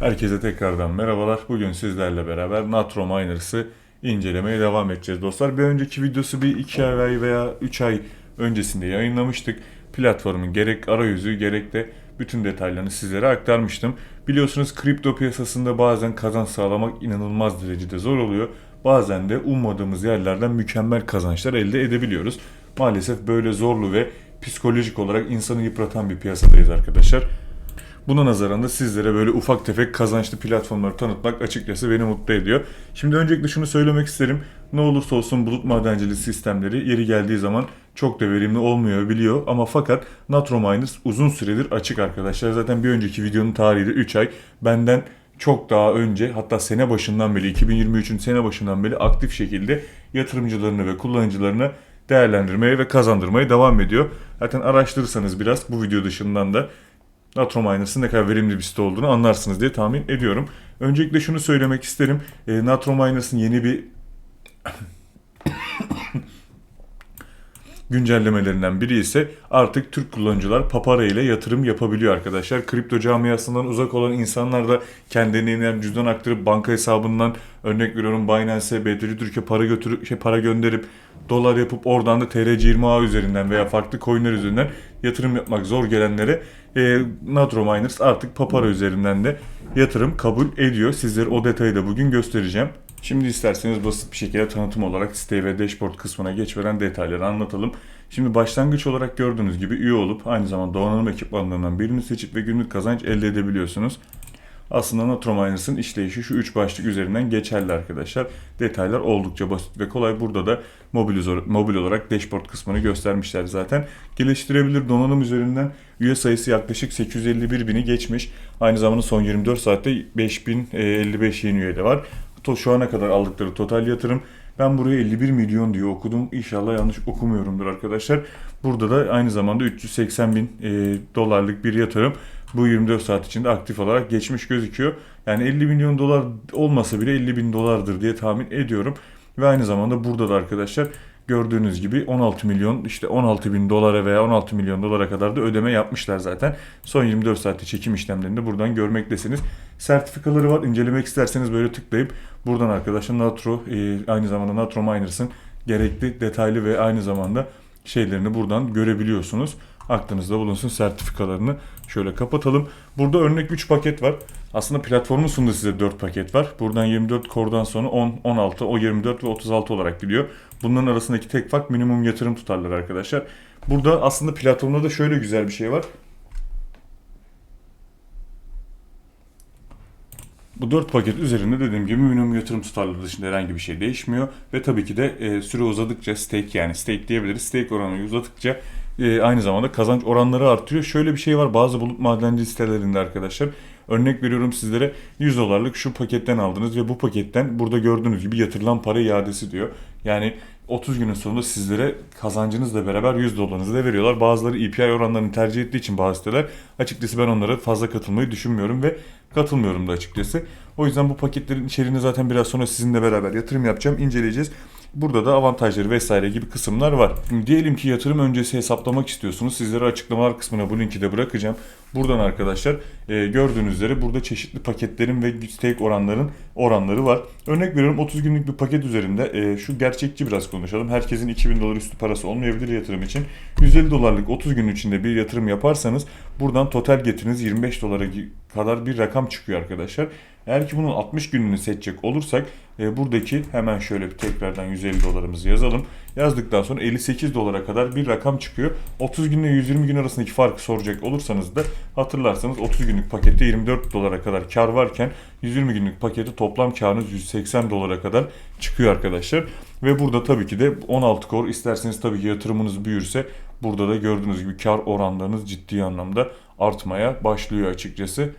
Herkese tekrardan merhabalar. Bugün sizlerle beraber Natro Miners'ı incelemeye devam edeceğiz dostlar. Bir önceki videosu bir 2 ay veya 3 ay öncesinde yayınlamıştık. Platformun gerek arayüzü gerek de bütün detaylarını sizlere aktarmıştım. Biliyorsunuz kripto piyasasında bazen kazanç sağlamak inanılmaz derecede zor oluyor. Bazen de ummadığımız yerlerden mükemmel kazançlar elde edebiliyoruz. Maalesef böyle zorlu ve psikolojik olarak insanı yıpratan bir piyasadayız arkadaşlar. Buna nazaran da sizlere böyle ufak tefek kazançlı platformları tanıtmak açıkçası beni mutlu ediyor. Şimdi öncelikle şunu söylemek isterim. Ne olursa olsun bulut madenciliği sistemleri yeri geldiği zaman çok da verimli olmuyor biliyor ama fakat Natro Miners uzun süredir açık arkadaşlar. Zaten bir önceki videonun tarihi de 3 ay. Benden çok daha önce hatta sene başından beri 2023'ün sene başından beri aktif şekilde yatırımcılarını ve kullanıcılarını değerlendirmeye ve kazandırmaya devam ediyor. Zaten araştırırsanız biraz bu video dışından da Natro Miners'ın ne kadar verimli bir site olduğunu anlarsınız diye tahmin ediyorum. Öncelikle şunu söylemek isterim. E, Natro Miners'ın yeni bir güncellemelerinden biri ise artık Türk kullanıcılar Papara ile yatırım yapabiliyor arkadaşlar. Kripto camiasından uzak olan insanlar da kendilerine cüzdan aktarıp banka hesabından örnek veriyorum Binance'e, BTC Türkiye para götürüp şey para gönderip dolar yapıp oradan da TRC20A üzerinden veya farklı coinler üzerinden yatırım yapmak zor gelenlere e, Natro Miners artık Papara üzerinden de yatırım kabul ediyor. Sizlere o detayı da bugün göstereceğim. Şimdi isterseniz basit bir şekilde tanıtım olarak site ve dashboard kısmına geçmeden detayları anlatalım. Şimdi başlangıç olarak gördüğünüz gibi üye olup aynı zamanda donanım ekipmanlarından birini seçip ve günlük kazanç elde edebiliyorsunuz. Aslında Natro Miners'ın işleyişi şu üç başlık üzerinden geçerli arkadaşlar. Detaylar oldukça basit ve kolay. Burada da mobil, mobil olarak dashboard kısmını göstermişler zaten. Geliştirebilir donanım üzerinden üye sayısı yaklaşık 851 bini geçmiş. Aynı zamanda son 24 saatte 5055 yeni üye de var. Şu ana kadar aldıkları total yatırım ben buraya 51 milyon diye okudum. İnşallah yanlış okumuyorumdur arkadaşlar. Burada da aynı zamanda 380 bin e, dolarlık bir yatırım bu 24 saat içinde aktif olarak geçmiş gözüküyor. Yani 50 milyon dolar olmasa bile 50 bin dolardır diye tahmin ediyorum. Ve aynı zamanda burada da arkadaşlar gördüğünüz gibi 16 milyon işte 16 bin dolara veya 16 milyon dolara kadar da ödeme yapmışlar zaten. Son 24 saatte çekim işlemlerini buradan görmektesiniz. Sertifikaları var. İncelemek isterseniz böyle tıklayıp buradan arkadaşlar Natro e, aynı zamanda Natro Miners'ın gerekli detaylı ve aynı zamanda şeylerini buradan görebiliyorsunuz. Aklınızda bulunsun sertifikalarını şöyle kapatalım. Burada örnek 3 paket var. Aslında platformun sunduğu size 4 paket var. Buradan 24 kordan sonra 10, 16, o 24 ve 36 olarak gidiyor. Bunların arasındaki tek fark minimum yatırım tutarları arkadaşlar. Burada aslında platformda da şöyle güzel bir şey var. Bu 4 paket üzerinde dediğim gibi minimum yatırım tutarları dışında herhangi bir şey değişmiyor. Ve tabii ki de e, süre uzadıkça stake yani stake diyebiliriz. Stake oranı uzadıkça e, aynı zamanda kazanç oranları artıyor. Şöyle bir şey var bazı bulut madenci sitelerinde arkadaşlar. Örnek veriyorum sizlere 100 dolarlık şu paketten aldınız ve bu paketten burada gördüğünüz gibi yatırılan para iadesi diyor. Yani 30 günün sonunda sizlere kazancınızla beraber 100 dolarınızı da veriyorlar. Bazıları EPI oranlarını tercih ettiği için bazı siteler açıkçası ben onlara fazla katılmayı düşünmüyorum ve katılmıyorum da açıkçası. O yüzden bu paketlerin içeriğini zaten biraz sonra sizinle beraber yatırım yapacağım, inceleyeceğiz. Burada da avantajları vesaire gibi kısımlar var. Şimdi diyelim ki yatırım öncesi hesaplamak istiyorsunuz. Sizlere açıklamalar kısmına bu linki de bırakacağım. Buradan arkadaşlar e, gördüğünüz üzere burada çeşitli paketlerin ve stake oranların oranları var. Örnek veriyorum 30 günlük bir paket üzerinde e, şu gerçekçi biraz konuşalım. Herkesin 2000 dolar üstü parası olmayabilir yatırım için. 150 dolarlık 30 gün içinde bir yatırım yaparsanız buradan total getiriniz 25 dolara kadar bir rakam çıkıyor arkadaşlar. Eğer ki bunun 60 gününü seçecek olursak e, buradaki hemen şöyle bir tekrardan 150 dolarımızı yazalım. Yazdıktan sonra 58 dolara kadar bir rakam çıkıyor. 30 günle 120 gün arasındaki farkı soracak olursanız da hatırlarsanız 30 günlük pakette 24 dolara kadar kar varken 120 günlük pakette toplam karınız 180 dolara kadar çıkıyor arkadaşlar. Ve burada tabii ki de 16 kor isterseniz tabii ki yatırımınız büyürse burada da gördüğünüz gibi kar oranlarınız ciddi anlamda artmaya başlıyor açıkçası.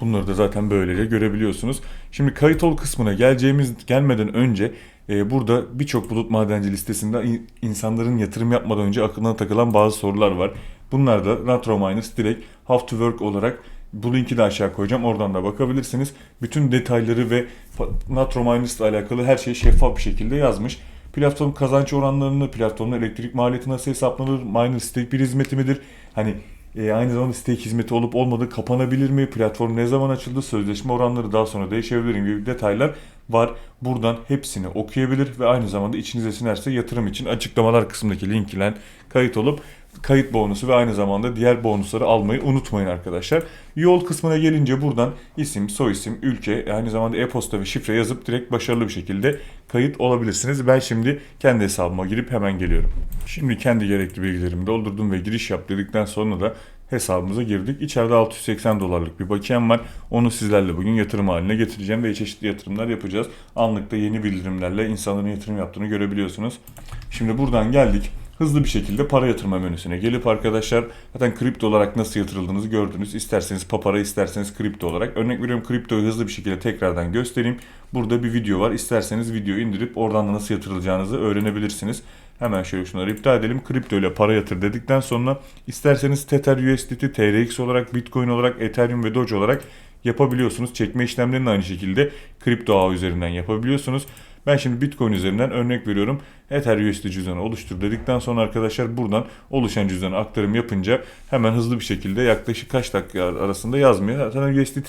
Bunları da zaten böylece görebiliyorsunuz. Şimdi kayıt ol kısmına geleceğimiz gelmeden önce e, burada birçok bulut madenci listesinde in, insanların yatırım yapmadan önce aklına takılan bazı sorular var. Bunlar da Natro Miners direkt How to Work olarak bu linki de aşağı koyacağım. Oradan da bakabilirsiniz. Bütün detayları ve Natro Miners ile alakalı her şeyi şeffaf bir şekilde yazmış. Platform kazanç oranlarını, platformun elektrik maliyeti nasıl hesaplanır, miner stake bir hizmeti midir? Hani e, aynı zamanda stake hizmeti olup olmadığı kapanabilir mi? Platform ne zaman açıldı? Sözleşme oranları daha sonra değişebilir gibi detaylar var. Buradan hepsini okuyabilir ve aynı zamanda içinize sinerse yatırım için açıklamalar kısmındaki link ile kayıt olup kayıt bonusu ve aynı zamanda diğer bonusları almayı unutmayın arkadaşlar. Yol kısmına gelince buradan isim, soyisim, ülke, aynı zamanda e-posta ve şifre yazıp direkt başarılı bir şekilde kayıt olabilirsiniz. Ben şimdi kendi hesabıma girip hemen geliyorum. Şimdi kendi gerekli bilgilerimi doldurdum ve giriş yap dedikten sonra da hesabımıza girdik. İçeride 680 dolarlık bir bakiyem var. Onu sizlerle bugün yatırım haline getireceğim ve çeşitli yatırımlar yapacağız. Anlıkta yeni bildirimlerle insanların yatırım yaptığını görebiliyorsunuz. Şimdi buradan geldik. Hızlı bir şekilde para yatırma menüsüne gelip arkadaşlar zaten kripto olarak nasıl yatırıldığınızı gördünüz. İsterseniz papara isterseniz kripto olarak. Örnek veriyorum kriptoyu hızlı bir şekilde tekrardan göstereyim. Burada bir video var. İsterseniz videoyu indirip oradan da nasıl yatırılacağınızı öğrenebilirsiniz. Hemen şöyle şunları iptal edelim. Kripto ile para yatır dedikten sonra isterseniz Tether USDT, TRX olarak, Bitcoin olarak, Ethereum ve Doge olarak yapabiliyorsunuz. Çekme işlemlerini aynı şekilde kripto ağ üzerinden yapabiliyorsunuz. Ben şimdi Bitcoin üzerinden örnek veriyorum. Ether USD cüzdanı oluştur dedikten sonra arkadaşlar buradan oluşan cüzdana aktarım yapınca hemen hızlı bir şekilde yaklaşık kaç dakika arasında yazmıyor. Zaten USDT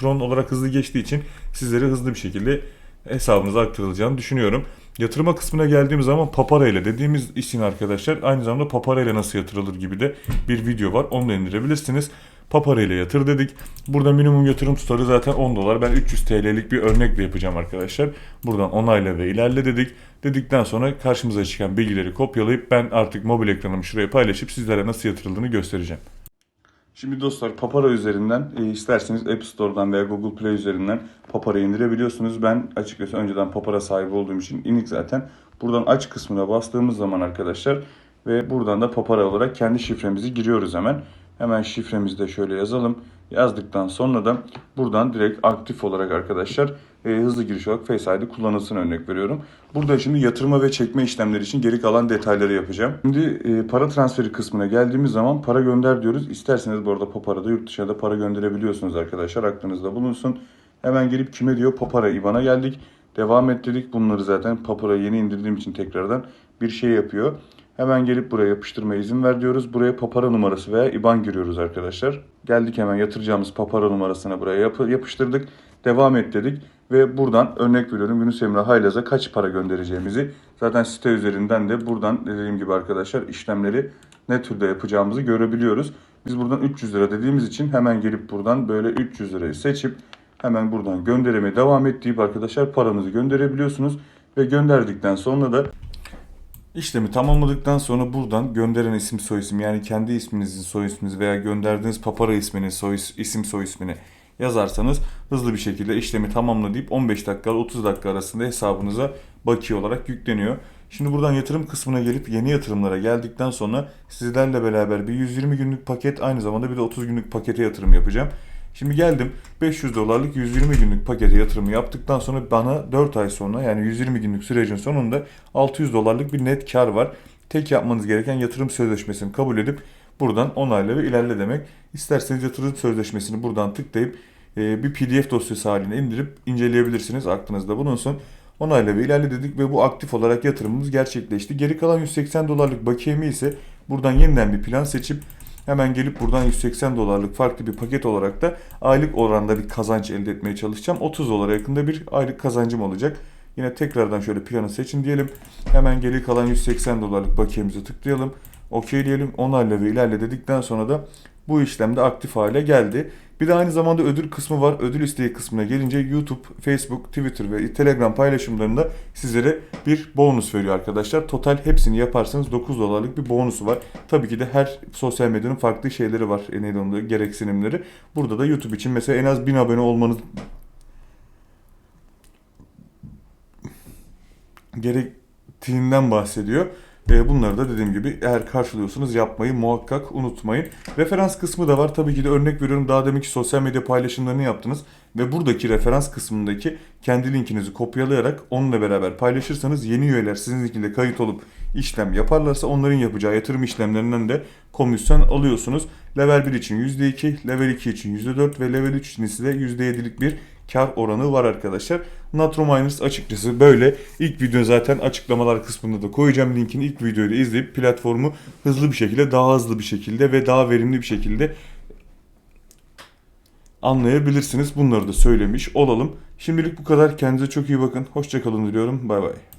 Tron olarak hızlı geçtiği için sizlere hızlı bir şekilde hesabınıza aktarılacağını düşünüyorum. Yatırma kısmına geldiğim zaman Papara ile dediğimiz isim arkadaşlar aynı zamanda Papara ile nasıl yatırılır gibi de bir video var. Onu da indirebilirsiniz. Papara ile yatır dedik. Burada minimum yatırım tutarı zaten 10 dolar. Ben 300 TL'lik bir örnekle yapacağım arkadaşlar. Buradan onayla ve ilerle dedik. Dedikten sonra karşımıza çıkan bilgileri kopyalayıp ben artık mobil ekranımı şuraya paylaşıp sizlere nasıl yatırıldığını göstereceğim. Şimdi dostlar Papara üzerinden e, isterseniz App Store'dan veya Google Play üzerinden Papara indirebiliyorsunuz. Ben açıkçası önceden Papara sahibi olduğum için inik zaten. Buradan aç kısmına bastığımız zaman arkadaşlar ve buradan da Papara olarak kendi şifremizi giriyoruz hemen. Hemen şifremizi de şöyle yazalım. Yazdıktan sonra da buradan direkt aktif olarak arkadaşlar e, hızlı giriş olarak Face ID kullanılsın örnek veriyorum. Burada şimdi yatırma ve çekme işlemleri için geri kalan detayları yapacağım. Şimdi e, para transferi kısmına geldiğimiz zaman para gönder diyoruz. İsterseniz bu arada Papara'da yurt dışına da para gönderebiliyorsunuz arkadaşlar. Aklınızda bulunsun. Hemen gelip kime diyor Papara IBAN'a geldik. Devam et dedik. Bunları zaten Papara yeni indirdiğim için tekrardan bir şey yapıyor. Hemen gelip buraya yapıştırmaya izin ver diyoruz. Buraya papara numarası veya IBAN giriyoruz arkadaşlar. Geldik hemen yatıracağımız papara numarasını buraya yap yapıştırdık. Devam et dedik. Ve buradan örnek veriyorum Yunus Emre Haylaz'a kaç para göndereceğimizi zaten site üzerinden de buradan dediğim gibi arkadaşlar işlemleri ne türde yapacağımızı görebiliyoruz. Biz buradan 300 lira dediğimiz için hemen gelip buradan böyle 300 lirayı seçip hemen buradan gönderime devam et deyip arkadaşlar paranızı gönderebiliyorsunuz. Ve gönderdikten sonra da İşlemi tamamladıktan sonra buradan gönderen isim soy isim yani kendi isminizin soy isminiz veya gönderdiğiniz papara ismini soy isim soy ismini yazarsanız hızlı bir şekilde işlemi tamamla deyip 15 dakika 30 dakika arasında hesabınıza bakiye olarak yükleniyor. Şimdi buradan yatırım kısmına gelip yeni yatırımlara geldikten sonra sizlerle beraber bir 120 günlük paket aynı zamanda bir de 30 günlük pakete yatırım yapacağım. Şimdi geldim 500 dolarlık 120 günlük pakete yatırımı yaptıktan sonra bana 4 ay sonra yani 120 günlük sürecin sonunda 600 dolarlık bir net kar var. Tek yapmanız gereken yatırım sözleşmesini kabul edip buradan onayla ve ilerle demek. İsterseniz yatırım sözleşmesini buradan tıklayıp e, bir pdf dosyası haline indirip inceleyebilirsiniz. Aklınızda bulunsun. Onayla ve ilerle dedik ve bu aktif olarak yatırımımız gerçekleşti. Geri kalan 180 dolarlık bakiyemi ise buradan yeniden bir plan seçip Hemen gelip buradan 180 dolarlık farklı bir paket olarak da aylık oranda bir kazanç elde etmeye çalışacağım. 30 dolara yakında bir aylık kazancım olacak. Yine tekrardan şöyle planı seçin diyelim. Hemen geri kalan 180 dolarlık bakiyemize tıklayalım. OK diyelim. Onayla ve ilerle dedikten sonra da bu işlemde aktif hale geldi. Bir de aynı zamanda ödül kısmı var. Ödül isteği kısmına gelince YouTube, Facebook, Twitter ve Telegram paylaşımlarında sizlere bir bonus veriyor arkadaşlar. Total hepsini yaparsanız 9 dolarlık bir bonusu var. Tabii ki de her sosyal medyanın farklı şeyleri var. E, neydi onda gereksinimleri. Burada da YouTube için mesela en az 1000 abone olmanız gerektiğinden bahsediyor. E, bunları da dediğim gibi eğer karşılıyorsunuz yapmayı muhakkak unutmayın. Referans kısmı da var. Tabii ki de örnek veriyorum daha deminki sosyal medya paylaşımlarını yaptınız. Ve buradaki referans kısmındaki kendi linkinizi kopyalayarak onunla beraber paylaşırsanız yeni üyeler sizin linkinde kayıt olup işlem yaparlarsa onların yapacağı yatırım işlemlerinden de komisyon alıyorsunuz. Level 1 için %2, level 2 için %4 ve level 3 için ise %7'lik bir kar oranı var arkadaşlar. Natro Miners açıkçası böyle. İlk video zaten açıklamalar kısmında da koyacağım linkini. ilk videoyu da izleyip platformu hızlı bir şekilde, daha hızlı bir şekilde ve daha verimli bir şekilde anlayabilirsiniz. Bunları da söylemiş olalım. Şimdilik bu kadar. Kendinize çok iyi bakın. Hoşçakalın diliyorum. Bay bay.